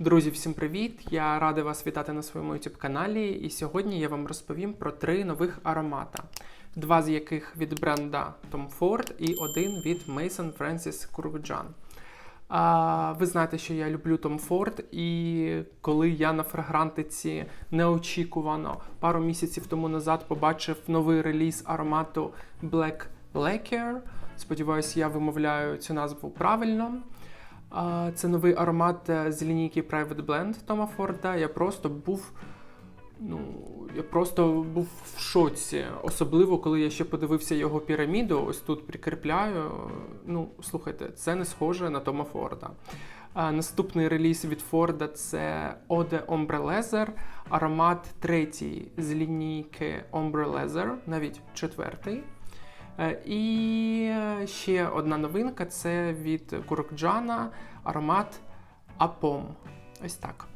Друзі, всім привіт! Я радий вас вітати на своєму youtube каналі. І сьогодні я вам розповім про три нових аромата, два з яких від бренда Tom Ford і один від Mason Francis Kurkdjian. А, ви знаєте, що я люблю Tom Ford, і коли я на фрагрантиці неочікувано пару місяців тому назад побачив новий реліз аромату Black Lacquer, сподіваюсь, я вимовляю цю назву правильно. Це новий аромат е, з лінійки Private Blend Тома Форда. Я просто був. Ну, я просто був в шоці. Особливо, коли я ще подивився його піраміду. Ось тут прикріпляю. Ну, слухайте, це не схоже на Тома Форда. А, наступний реліз від Форда це Ode Ombre Leather, аромат третій з лінійки Ombre Leather, навіть четвертий. Е, І ще одна новинка це від Курокджана аромат Апом. Ось так.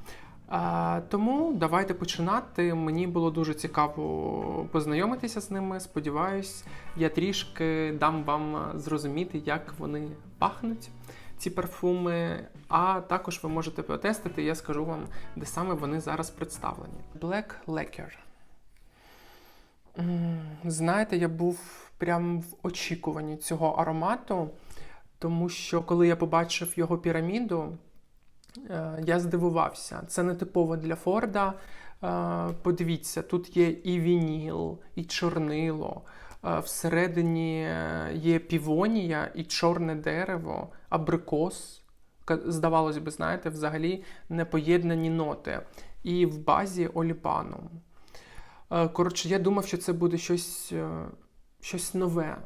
Тому давайте починати. Мені було дуже цікаво познайомитися з ними. Сподіваюсь, я трішки дам вам зрозуміти, як вони пахнуть, ці парфуми. А також ви можете потестити, я скажу вам, де саме вони зараз представлені. Black Lacquer. Знаєте, я був прям в очікуванні цього аромату, тому що коли я побачив його піраміду, е, я здивувався. Це не типово для Форда. Е, Подивіться, тут є і вініл, і чорнило. Е, Всередині є півонія і чорне дерево, абрикос. Здавалось би, знаєте, взагалі непоєднані ноти. І в базі оліпану. Коротше, я думав, що це буде щось, щось нове,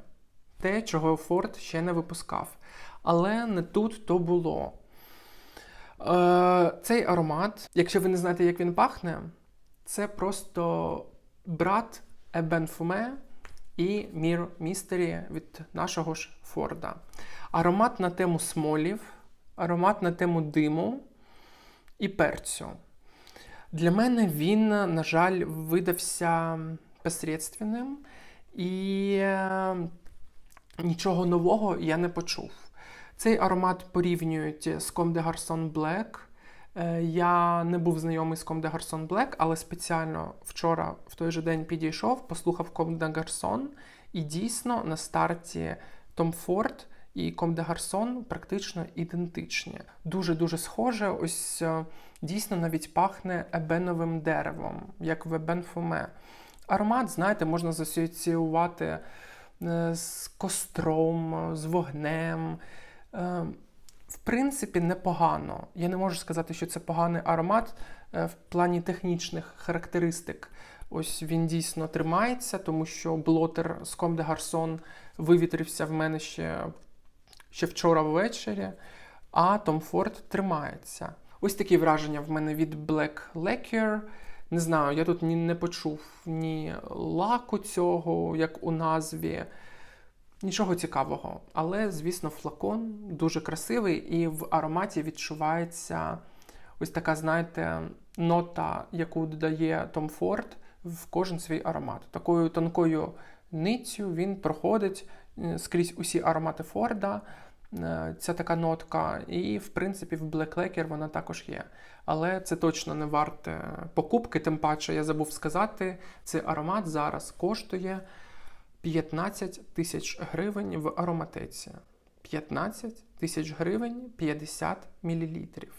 те, чого Форд ще не випускав. Але не тут то було. Е, Цей аромат, якщо ви не знаєте, як він пахне, це просто брат Ебен Фуме і Мір Містері від нашого ж Форда. Аромат на тему смолів, аромат на тему диму і перцю. Для мене він, на жаль, видався посередственним, і е, нічого нового я не почув. Цей аромат порівнюють з Comme Black. Е, Я не був знайомий з Comme de Garçon Black, але спеціально вчора в той же день підійшов, послухав Comme de Garçon, і дійсно на старті Tom Ford і Comme de Garçon практично ідентичні. Дуже-дуже схоже. Ось е, дійсно навіть пахне ебеновим деревом, як в Ебен Фуме. Аромат, знаєте, можна засоціювати е, з костром, з вогнем. Е, В принципі, непогано. Я не можу сказати, що це поганий аромат е, в плані технічних характеристик. Ось він дійсно тримається, тому що блотер з Comme de Garçon вивітрився в мене ще, ще вчора ввечері, а Tom Ford тримається. Ось такі враження в мене від Black Lacquer. Не знаю, я тут ні не почув ні лаку цього, як у назві. Нічого цікавого. Але, звісно, флакон дуже красивий, і в ароматі відчувається ось така, знаєте, нота, яку додає Tom Ford в кожен свій аромат. Такою тонкою ниттю він проходить е, скрізь усі аромати Форда. Е, Ця така нотка, і в принципі в Black Lacquer вона також є. Але це точно не варте покупки, тим паче я забув сказати, цей аромат зараз коштує 15 тисяч гривень в ароматеці. 15 тисяч гривень 50 мілілітрів.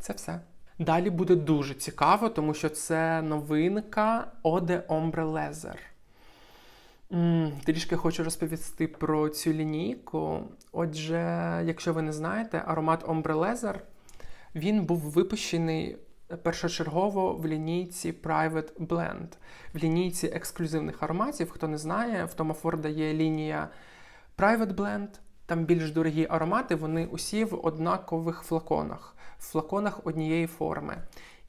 Це все. Далі буде дуже цікаво, тому що це новинка Ode Ombre Leather. Трішки хочу розповісти про цю лінійку. Отже, якщо ви не знаєте, аромат Ombre Leather він був випущений першочергово в лінійці Private Blend, в лінійці ексклюзивних ароматів. Хто не знає, в Тома Форда є лінія Private Blend, там більш дорогі аромати, вони усі в однакових флаконах, в флаконах однієї форми.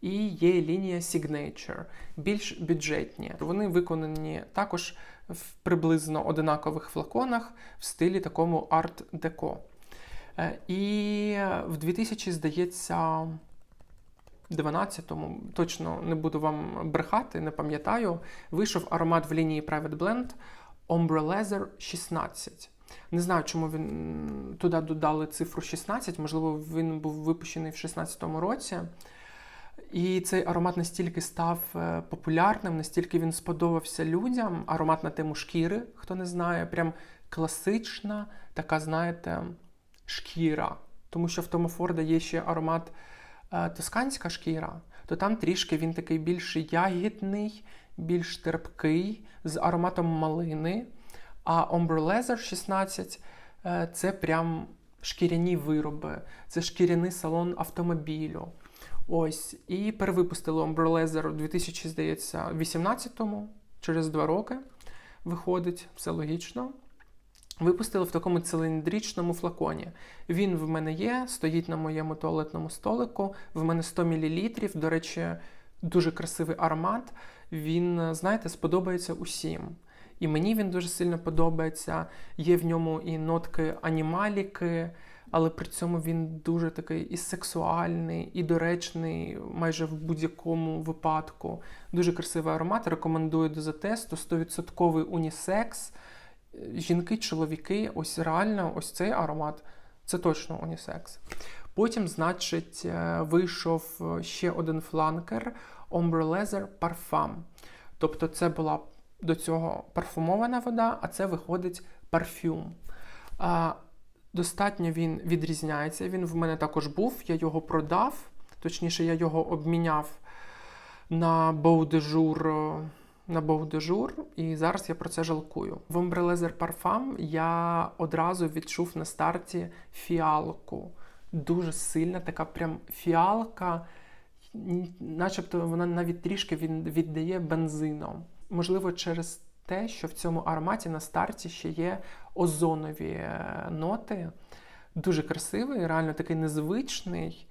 І є лінія Signature, більш бюджетні. Вони виконані також в приблизно одинакових флаконах в стилі такому арт-деко. І в 2000, здається, 12-му, точно не буду вам брехати, не пам'ятаю, вийшов аромат в лінії Private Blend Ombre Leather 16. Не знаю, чому він туди додали цифру 16, можливо, він був випущений в 16-му році. І цей аромат настільки став е, популярним, настільки він сподобався людям. Аромат на тему шкіри, хто не знає, прям класична, така, знаєте, шкіра. Тому що в Тома Форда є ще аромат е, тосканська шкіра, то там трішки він такий більш ягідний, більш терпкий, з ароматом малини. А Ombre Leather 16 е, це прям шкіряні вироби, це шкіряний салон автомобілю. Ось, і перевипустили Leather у 2018-му, через два роки виходить, все логічно. Випустили в такому циліндричному флаконі. Він в мене є, стоїть на моєму туалетному столику. В мене 100 мл. До речі, дуже красивий аромат. Він, знаєте, сподобається усім. І мені він дуже сильно подобається. Є в ньому і нотки анімаліки, але при цьому він дуже такий і сексуальний, і доречний майже в будь-якому випадку. Дуже красивий аромат. Рекомендую до затесту. 100% унісекс. Жінки, чоловіки, ось реально, ось цей аромат це точно унісекс. Потім, значить, е, вийшов ще один фланкер Ombre Leather Parfum. Тобто, це була до цього парфумована вода, а це виходить парфюм. Достатньо він відрізняється. Він в мене також був, я його продав, точніше, я його обміняв на Боудежур. На Боудежур, і зараз я про це жалкую. В Ombre Parfum я одразу відчув на старті фіалку. Дуже сильна, така прям фіалка, начебто вона навіть трішки віддає бензином. Можливо, через те, що в цьому ароматі на старті ще є озонові е, ноти. Дуже красивий, реально такий незвичний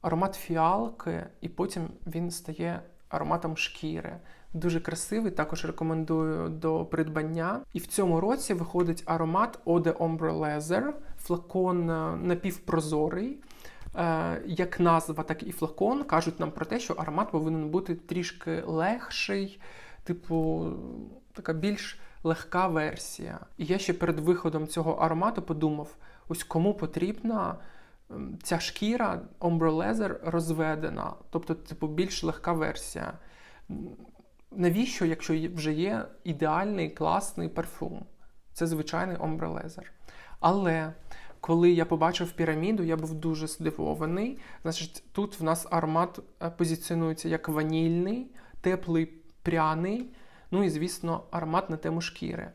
аромат фіалки, і потім він стає ароматом шкіри. Дуже красивий, також рекомендую до придбання. І в цьому році виходить аромат Eau de Ombre Leather, флакон е, напівпрозорий. Е, як назва, так і флакон кажуть нам про те, що аромат повинен бути трішки легший, типу, така більш легка версія. І я ще перед виходом цього аромату подумав: ось кому потрібна ем, ця шкіра Ombre Leather розведена, тобто, типу, більш легка версія. Навіщо, якщо вже є ідеальний класний парфум? Це звичайний Ombre Leather. Але коли я побачив піраміду, я був дуже здивований. Значить, тут в нас аромат е, позиціонується як ванільний, теплий пряний, ну і, звісно, аромат на тему шкіри.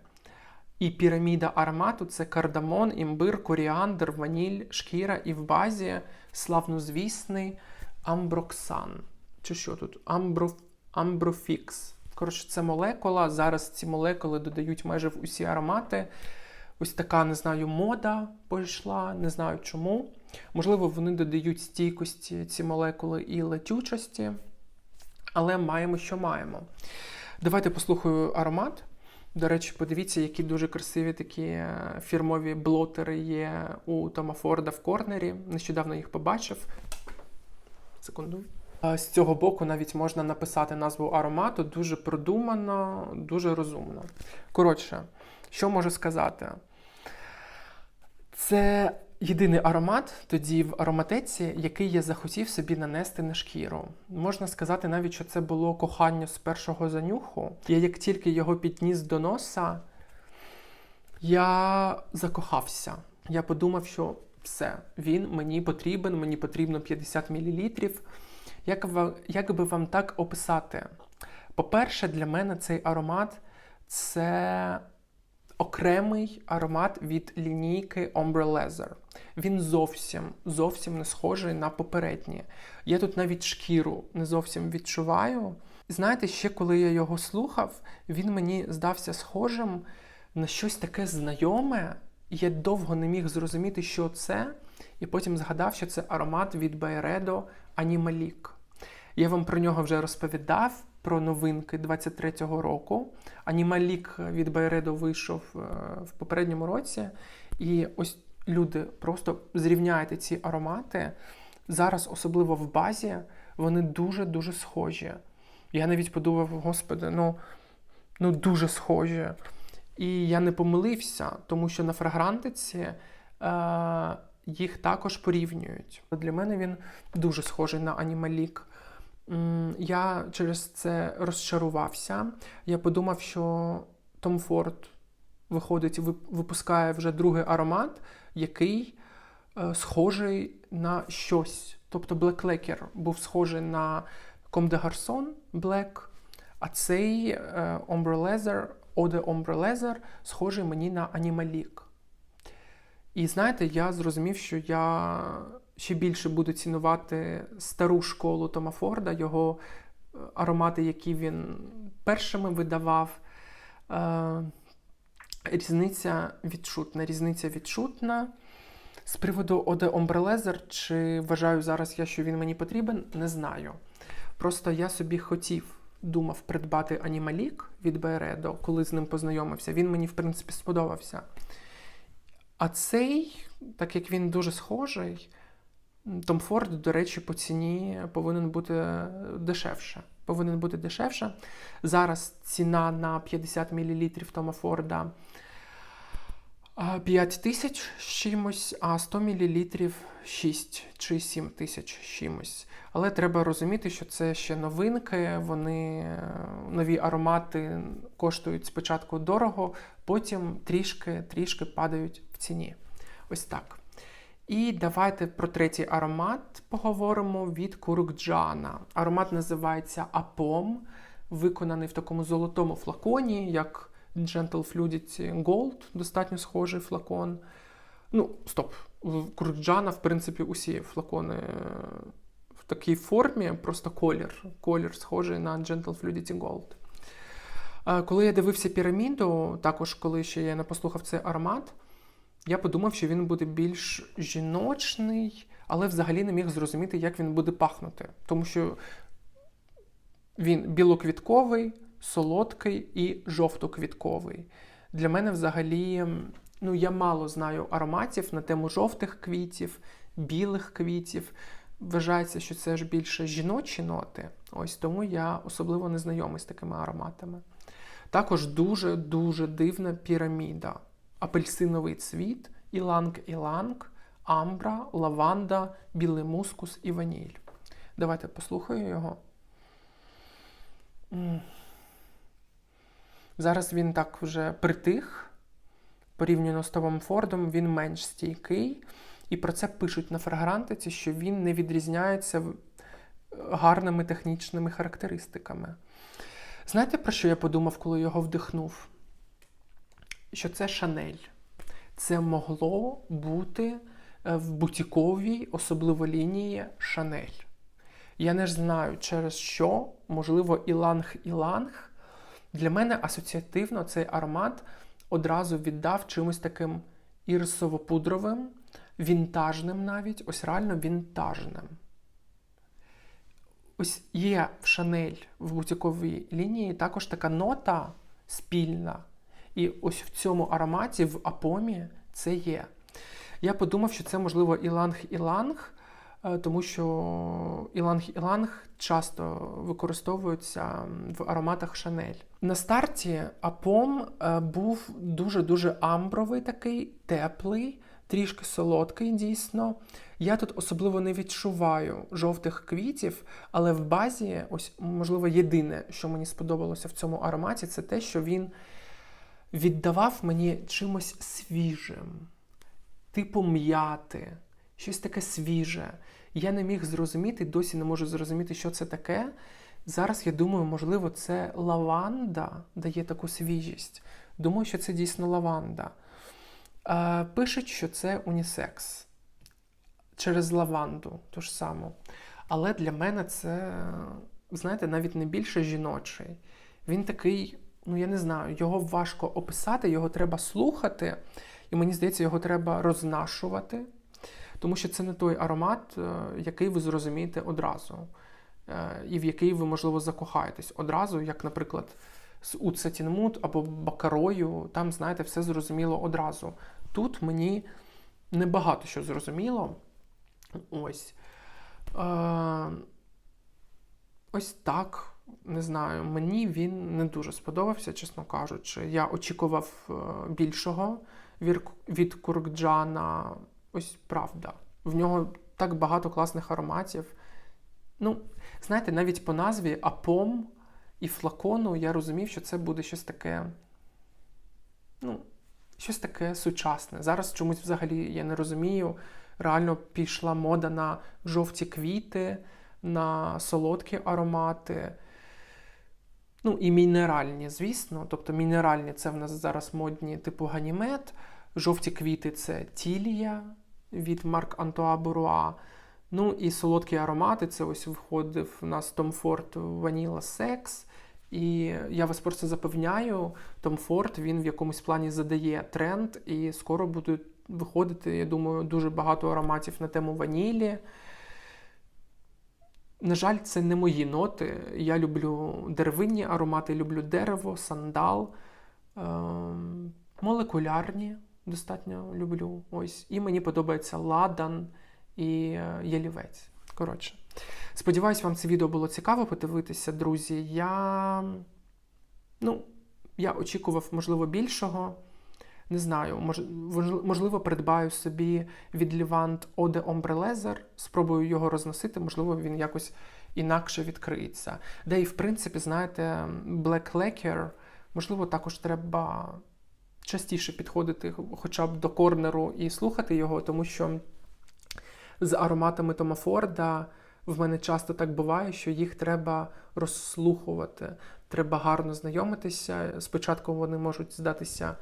І піраміда аромату це кардамон, імбир, коріандр, ваніль, шкіра і в базі славнозвісний амброксан. Чи що тут? Амбро... Амброфікс. Коротше, це молекула. Зараз ці молекули додають майже в усі аромати. Ось така, не знаю, мода пішла, не знаю чому. Можливо, вони додають стійкості ці молекули і летючості, але маємо, що маємо. Давайте послухаю аромат. До речі, подивіться, які дуже красиві такі е, фірмові блотери є у Тома Форда в корнері. Нещодавно їх побачив. Секунду. З цього боку навіть можна написати назву аромату дуже продумано, дуже розумно. Коротше, що можу сказати? Це єдиний аромат тоді в ароматеці, який я захотів собі нанести на шкіру. Можна сказати навіть, що це було кохання з першого занюху. Я як тільки його підніс до носа, я закохався. Я подумав, що все, він мені потрібен, мені потрібно 50 мл. Як, як би вам так описати? По-перше, для мене цей аромат це окремий аромат від лінійки Ombre Leather. Він зовсім зовсім не схожий на попередні. Я тут навіть шкіру не зовсім відчуваю. Знаєте, ще коли я його слухав, він мені здався схожим на щось таке знайоме, я довго не міг зрозуміти, що це. І потім згадав, що це аромат від Bayredo Animalique. Я вам про нього вже розповідав, про новинки 23-го року. Анімалік від Байредо вийшов е, в попередньому році. І ось люди просто зрівняйте ці аромати. Зараз, особливо в базі, вони дуже-дуже схожі. Я навіть подумав, господи, ну, ну дуже схожі. І я не помилився, тому що на фрагрантиці е, їх також порівнюють. Для мене він дуже схожий на Анімалік. Я через це розчарувався. Я подумав, що Том Форд виходить, випускає вже другий аромат, який е, схожий на щось. Тобто Black Lacquer був схожий на Comme de Garçon Black, а цей Ombre Leather, Eau de Ombre Leather схожий мені на Animalique. І знаєте, я зрозумів, що я ще більше буду цінувати стару школу Тома Форда, його е, аромати, які він першими видавав. Е, Різниця відчутна. Різниця відчутна. З приводу Оде Омбрелезер, чи вважаю зараз я, що він мені потрібен, не знаю. Просто я собі хотів, думав придбати Анімалік від Байредо, коли з ним познайомився. Він мені, в принципі, сподобався. А цей, так як він дуже схожий, Том Форд, до речі, по ціні повинен бути дешевше. Повинен бути дешевше. Зараз ціна на 50 мл Тома Форда 5 тисяч з чимось, а 100 мл 6 чи 7 тисяч чимось. Але треба розуміти, що це ще новинки, вони е, нові аромати коштують спочатку дорого, потім трішки трішки падають в ціні. Ось так. І давайте про третій аромат поговоримо від Курукджана. Аромат називається Апом, виконаний в такому золотому флаконі, як Gentle Fluidity Gold, достатньо схожий флакон. Ну, стоп, в Курукджана, в принципі, усі флакони е, в такій формі, просто колір. Колір схожий на Gentle Fluidity Gold. Е, Коли я дивився піраміду, також коли ще я не послухав цей аромат, я подумав, що він буде більш жіночний, але взагалі не міг зрозуміти, як він буде пахнути. Тому що він білоквітковий, солодкий і жовтоквітковий. Для мене взагалі, ну, я мало знаю ароматів на тему жовтих квітів, білих квітів. Вважається, що це ж більше жіночі ноти. Ось тому я особливо не знайомий з такими ароматами. Також дуже-дуже дивна піраміда. Апельсиновий цвіт, іланг-іланг, амбра, лаванда, білий мускус і ваніль. Давайте послухаю його. Зараз він так вже притих. Порівняно з Томом Фордом, він менш стійкий. І про це пишуть на фрагрантиці, що він не відрізняється гарними технічними характеристиками. Знаєте, про що я подумав, коли його вдихнув? Що це Шанель. Це могло бути е, в бутіковій, особливо лінії Шанель. Я не знаю, через що, можливо, іланг-іланг. Для мене асоціативно цей аромат одразу віддав чимось таким ірисово-пудровим, вінтажним навіть, ось реально вінтажним. Ось є в Шанель в бутіковій лінії також така нота спільна. І ось в цьому ароматі, в апомі, це є. Я подумав, що це, можливо, іланг-іланг, е, тому що іланг-іланг часто використовуються в ароматах Шанель. На старті апом е, був дуже-дуже амбровий, такий, теплий, трішки солодкий, дійсно. Я тут особливо не відчуваю жовтих квітів, але в базі, ось, можливо, єдине, що мені сподобалося в цьому ароматі, це те, що він віддавав мені чимось свіжим, типу м'яти, щось таке свіже. Я не міг зрозуміти, досі не можу зрозуміти, що це таке. Зараз я думаю, можливо, це лаванда дає таку свіжість. Думаю, що це дійсно лаванда. Е, пишуть, що це унісекс через лаванду, ту ж саму. Але для мене це, знаєте, навіть не більше жіночий. Він такий, ну я не знаю, його важко описати, його треба слухати, і мені здається, його треба рознашувати, тому що це не той аромат, е, який ви зрозумієте одразу, е, і в який ви, можливо, закохаєтесь одразу, як, наприклад, з Ут Сатінмут або Бакарою, там, знаєте, все зрозуміло одразу. Тут мені небагато що зрозуміло. Ось. Е, ось так. Не знаю, мені він не дуже сподобався, чесно кажучи. Я очікував е, більшого від, Куркджана. Ось правда. В нього так багато класних ароматів. Ну, знаєте, навіть по назві Апом і флакону я розумів, що це буде щось таке. Ну, щось таке сучасне. Зараз чомусь взагалі я не розумію. Реально пішла мода на жовті квіти, на солодкі аромати. Ну, і мінеральні, звісно. Тобто мінеральні це в нас зараз модні, типу ганімет. Жовті квіти це тілія від Марк Антуа Буруа. Ну і солодкі аромати. Це ось виходив у нас Tom Ford Vanilla Sex. І я вас просто запевняю, Tom Ford він в якомусь плані задає тренд, і скоро будуть виходити, я думаю, дуже багато ароматів на тему ванілі. На жаль, це не мої ноти. Я люблю деревинні аромати, люблю дерево, сандал, ем, молекулярні достатньо люблю. Ось. І мені подобається ладан і е, ялівець. Коротше. Сподіваюсь, вам це відео було цікаво подивитися, друзі. Я, ну, я очікував, можливо, більшого. Не знаю, мож, можливо, придбаю собі від de Ombre Leather, спробую його розносити, можливо, він якось інакше відкриється. Де і, в принципі, знаєте, Black Lacquer, можливо, також треба частіше підходити хоча б до корнеру і слухати його, тому що з ароматами Тома Форда в мене часто так буває, що їх треба розслухувати, треба гарно знайомитися. Спочатку вони можуть здатися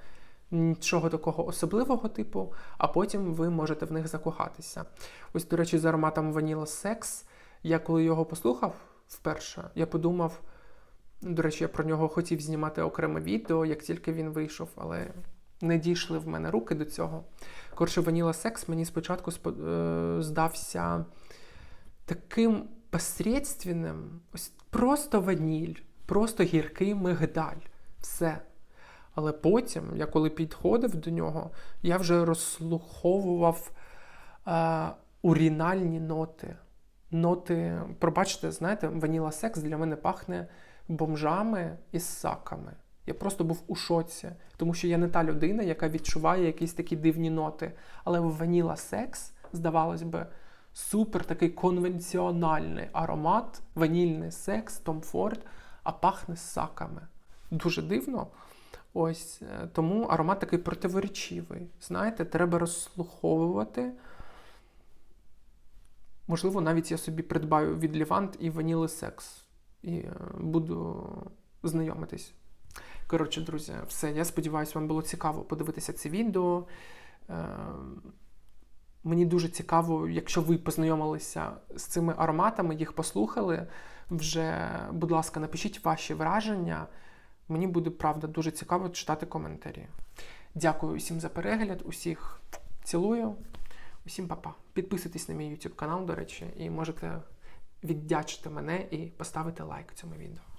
нічого такого особливого типу, а потім ви можете в них закохатися. Ось, до речі, з ароматом Vanilla Sex, я коли його послухав вперше, я подумав. До речі, я про нього хотів знімати окреме відео, як тільки він вийшов, але не дійшли в мене руки до цього. Коротше, Vanilla Sex мені спочатку е, здався таким посредственним, ось просто ваніль, просто гіркий мигдаль. Все. Але потім, я коли підходив до нього, я вже розслуховував е, урінальні ноти. Ноти, пробачте, знаєте, Vanilla Sex для мене пахне бомжами і саками. Я просто був у шоці, тому що я не та людина, яка відчуває якісь такі дивні ноти. Але в Vanilla Sex, здавалось би, супер такий конвенціональний аромат, ванільний секс, Tom Ford, а пахне саками. Дуже дивно. Ось е, тому аромат такий противоречивий. Знаєте, треба розслуховувати. Можливо, навіть я собі придбаю від Levant і Vanilla Sex. І е, буду знайомитись. Коротше, друзі, все. Я сподіваюся, вам було цікаво подивитися це відео. Е, Мені дуже цікаво, якщо ви познайомилися з цими ароматами, їх послухали. Вже, будь ласка, напишіть ваші враження. Мені буде правда дуже цікаво читати коментарі. Дякую усім за перегляд, усіх цілую, усім па-па. Підписуйтесь на мій YouTube канал, до речі, і можете віддячити мене і поставити лайк цьому відео.